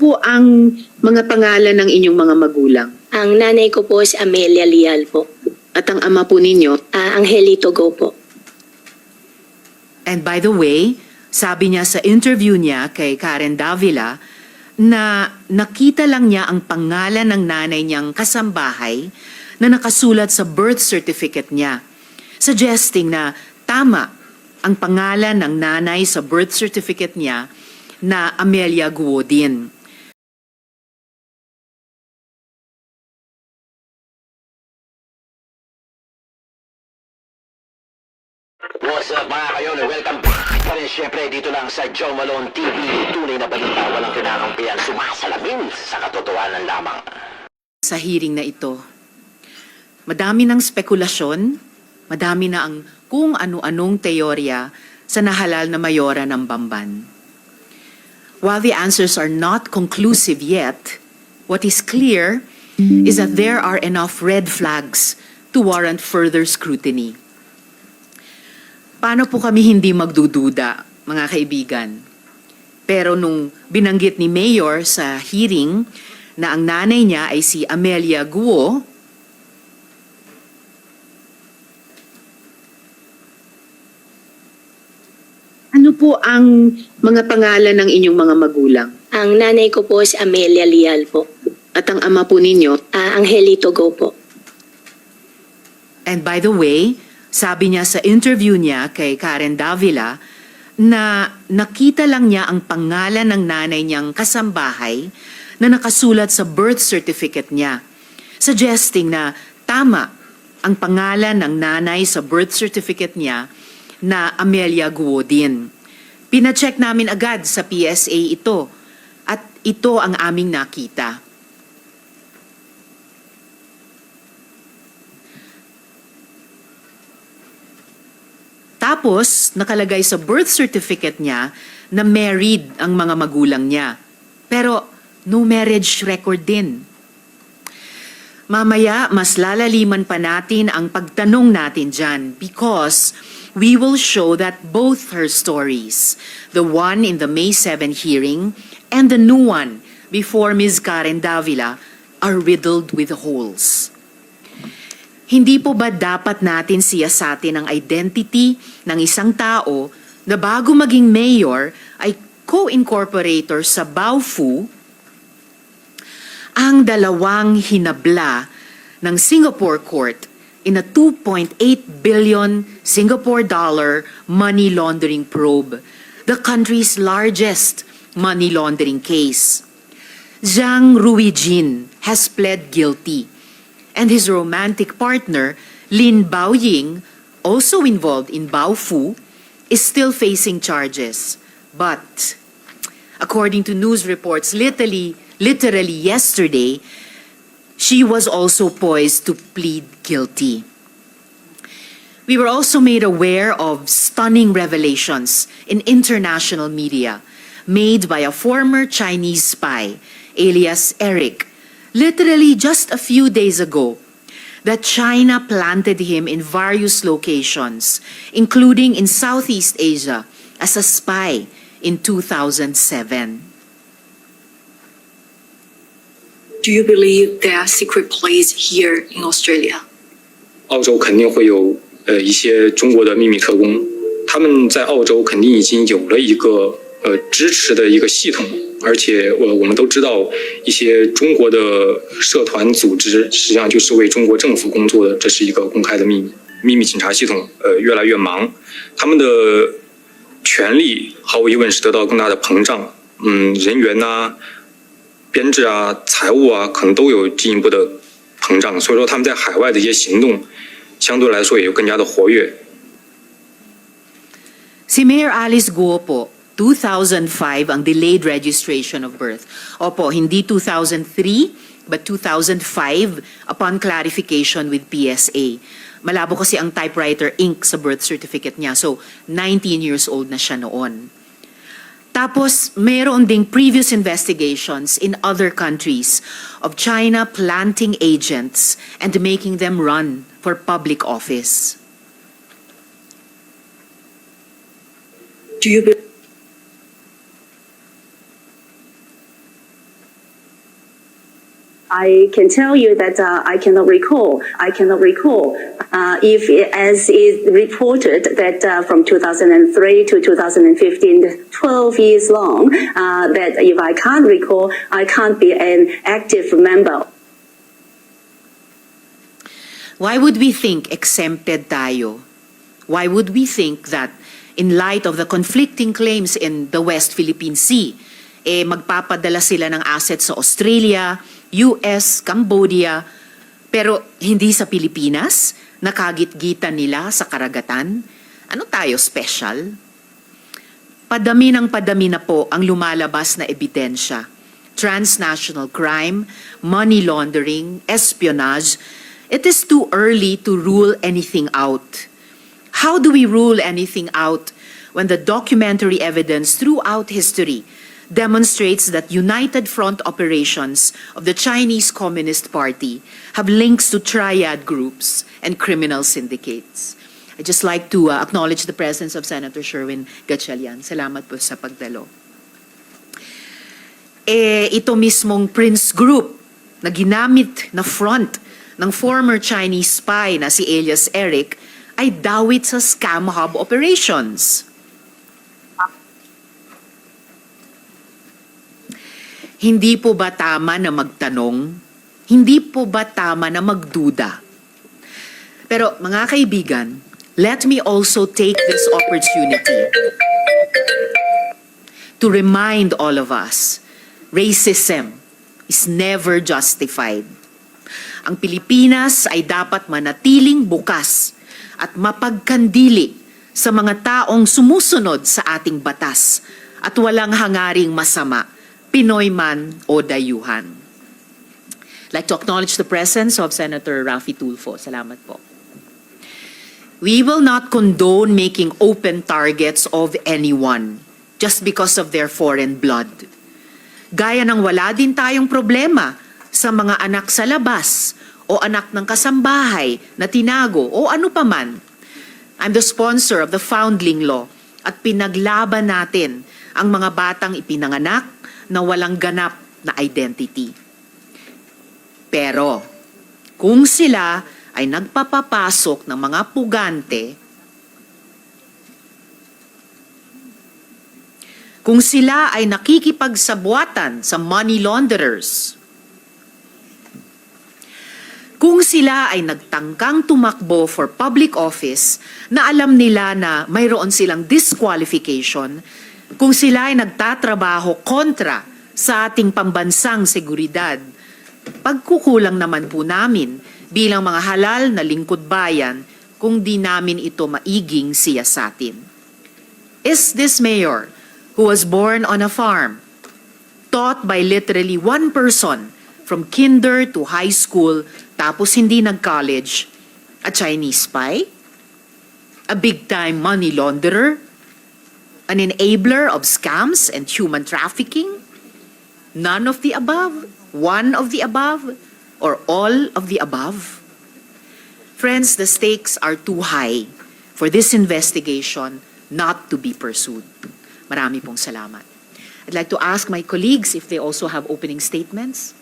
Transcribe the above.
po ang mga pangalan ng inyong mga magulang? Ang nanay ko po si Amelia Lial po. At ang ama po ninyo? Ah, Angelito Go po. And by the way, sabi niya sa interview niya kay Karen Davila na nakita lang niya ang pangalan ng nanay niyang kasambahay na nakasulat sa birth certificate niya, suggesting na tama ang pangalan ng nanay sa birth certificate niya na Amelia Guo What's up mga kayon? Welcome back pa rin syempre dito lang sa Joe Malone TV. Tunay na balita, walang kinakampihan, sumasalamin sa katotohanan lamang. sa hearing na ito. Madami ng spekulasyon, madami na ang kung ano-anong teorya sa nahalal na mayora ng Bamban. While the answers are not conclusive yet, what is clear is that there are enough red flags to warrant further scrutiny. Paano po kami hindi magdududa, mga kaibigan? Pero nung binanggit ni Mayor sa hearing na ang nanay niya ay si Amelia Guo, Ano po ang mga pangalan ng inyong mga magulang? Ang nanay ko po si Amelia Lial po. At ang ama po ninyo? Ah, Angelito Go po. and by the way, sabi niya sa interview niya kay Karen Davila na nakita lang niya ang pangalan ng nanay niyang kasambahay na nakasulat sa birth certificate niya, suggesting na tama ang pangalan ng nanay sa birth certificate niya na Amelia Guo din. Pinacheck namin agad sa PSA ito at ito ang aming nakita. Tapos, nakalagay sa birth certificate niya na married ang mga magulang niya. Pero, no marriage record din. Mamaya, mas lalaliman pa natin ang pagtanong natin dyan because we will show that both her stories, the one in the May 7 hearing and the new one before Ms. Karen Davila, are riddled with holes. Hindi po ba dapat natin siyasatin ang identity ng isang tao na bago maging mayor ay co-incorporator sa Baofu ang dalawang hinabla ng Singapore court in a 2.8 billion Singapore dollar money laundering probe, the country's largest money laundering case. Zhang Ruijin has pled guilty and his romantic partner, Lin Baoying, also involved in Baofu, is still facing charges. But, according to news reports, literally, literally yesterday, she was also poised to plead guilty. We were also made aware of stunning revelations in international media made by a former Chinese spy, alias Eric, literally just a few days ago, that China planted him in various locations, including in Southeast Asia, as a spy in 2007. Do you believe there are secret plays here in Australia? 澳洲肯定会有呃一些中国的秘密特工，他们在澳洲肯定已经有了一个呃支持的一个系统， 而且我我们都知道一些中国的社团组织实际上就是为中国政府工作的，这是一个公开的秘密。秘密警察系统呃越来越忙，他们的权力毫无疑问是得到更大的膨胀，嗯，人员呐、编制啊、财务啊，可能都有进一步的膨胀，所以说他们在海外的一些行动，相对来说也就更加的活跃。Simir Alice Guo po, 2005 ang delayed registration of birth. Opo, hindi 2003, but 2005 upon clarification with PSA. Malabo kasi ang typewriter ink sa birth certificate niya. So, 19 years old na siya noon. Tapos, mayroon ding previous investigations in other countries of China planting agents and making them run for public office. Do you I can tell you that uh, I cannot recall. I cannot recall uh, if, as is reported, that uh, from 2003 to 2015, 12 years long, uh, that if I can't recall, I can't be an active member Why would we think exempted tayo? Why would we think that in light of the conflicting claims in the West Philippine Sea, eh magpapadala sila ng assets sa Australia, US, Cambodia, pero hindi sa Pilipinas? Nakagit-gitan nila sa karagatan? Ano tayo special? Padami ng padami na po ang lumalabas na ebidensya. Transnational crime, money laundering, espionage. It is too early to rule anything out. How do we rule anything out when the documentary evidence throughout history demonstrates that united front operations of the Chinese Communist Party have links to triad groups and criminal syndicates? I'd just like to uh, acknowledge the presence of Senator Sherwin Gatchalian. Salamat po sa pagdalo. Eh, ito mismong Prince Group na ginamit na front ng former Chinese spy na si Elias Eric ay dawit sa scam hub operations. Hindi po ba tama na magtanong? Hindi po ba tama na magduda? Pero mga kaibigan, let me also take this opportunity to remind all of us, racism is never justified. Ang Pilipinas ay dapat manatiling bukas at mapagkandili sa mga taong sumusunod sa ating batas at walang hangaring masama, Pinoy man o dayuhan. I'd like to acknowledge the presence of Senator Rafi Tulfo. Salamat po. We will not condone making open targets of anyone just because of their foreign blood. Gaya ng wala din tayong problema sa mga anak sa labas o anak ng kasambahay na tinago o ano paman. I'm the sponsor of the Foundling Law at pinaglaban natin ang mga batang ipinanganak na walang ganap na identity. Pero kung sila ay nagpapapasok ng mga pugante, kung sila ay nakikipagsabuatan sa money launderers, kung sila ay nagtangkang tumakbo for public office na alam nila na mayroon silang disqualification, kung sila ay nagtatrabaho kontra sa ating pambansang seguridad, pagkukulang naman po namin bilang mga halal na lingkod bayan kung di namin ito maiging siyasatin. Is this mayor who was born on a farm, taught by literally one person from kinder to high school tapos hindi nag-college, a Chinese spy? A big-time money launderer? An enabler of scams and human trafficking? None of the above? One of the above? Or all of the above? Friends, the stakes are too high for this investigation not to be pursued. Marami pong salamat. I'd like to ask my colleagues if they also have opening statements.